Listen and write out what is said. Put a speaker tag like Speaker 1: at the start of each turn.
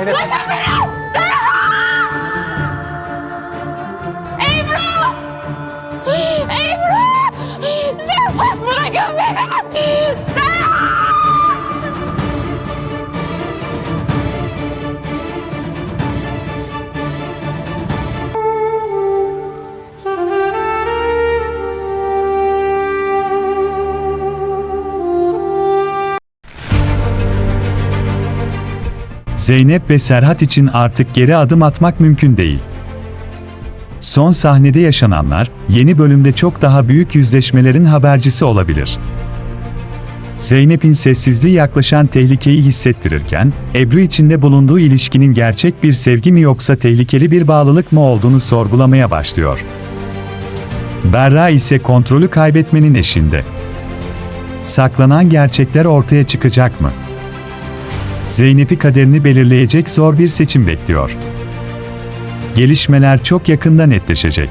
Speaker 1: Evet.
Speaker 2: Ebru! Ebru! Serhat bırakın beni!
Speaker 3: Zeynep ve Serhat için artık geri adım atmak mümkün değil. Son sahnede yaşananlar, yeni bölümde çok daha büyük yüzleşmelerin habercisi olabilir. Zeynep'in sessizliği yaklaşan tehlikeyi hissettirirken, Ebru içinde bulunduğu ilişkinin gerçek bir sevgi mi yoksa tehlikeli bir bağlılık mı olduğunu sorgulamaya başlıyor. Berra ise kontrolü kaybetmenin eşinde. Saklanan gerçekler ortaya çıkacak mı? Zeynep'i kaderini belirleyecek zor bir seçim bekliyor. Gelişmeler çok yakında netleşecek.